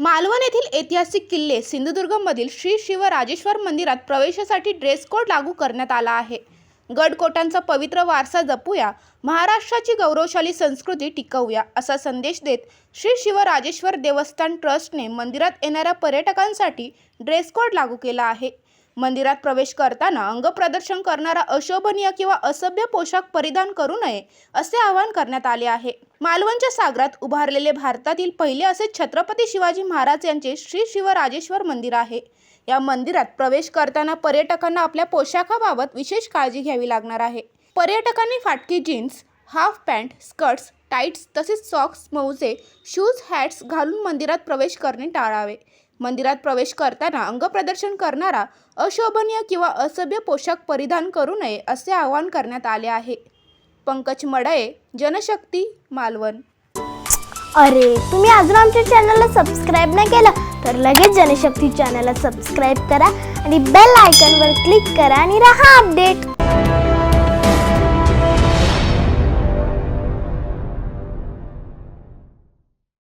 मालवण येथील ऐतिहासिक किल्ले सिंधुदुर्गमधील श्री शिवराजेश्वर मंदिरात प्रवेशासाठी ड्रेस कोड लागू करण्यात आला आहे. गडकोटांचा पवित्र वारसा जपूया महाराष्ट्राची गौरवशाली संस्कृती टिकवूया असा संदेश देत श्री शिवराजेश्वर देवस्थान ट्रस्टने मंदिरात येणाऱ्या पर्यटकांसाठी ड्रेस कोड लागू केला आहे. मंदिरात प्रवेश करताना अंगप्रदर्शन करणारा अशोभनीय किंवा असभ्य पोशाख परिधान करू नये असे आवाहन करण्यात आले आहे. मालवणच्या सागरात उभारलेले भारतातील पहिले असे छत्रपती शिवाजी महाराज यांचे श्री शिवराजेश्वर मंदिर आहे. या मंदिरात प्रवेश करताना पर्यटकांना आपल्या पोशाखाबाबत विशेष काळजी घ्यावी लागणार आहे. पर्यटकांनी फाटकी jeans half pant skirts tights तसेच सॉक्स मोजे शूज हॅट्स घालून मंदिरात प्रवेश करणे टाळावे. मंदिरात प्रवेश करताना अंगप्रदर्शन करणारा अशोभनीय किंवा असभ्य पोशाख परिधान करू नये असे आवाहन करण्यात आले आहे. पंकज मडये जनशक्ती मालवण. अरे तुम्ही अजून आमच्या चॅनलला सबस्क्राईब नाही केलं तर लगेच जनशक्ती चॅनलला सबस्क्राईब करा आणि बेल आयकॉनवर क्लिक करा आणि राहा अपडेट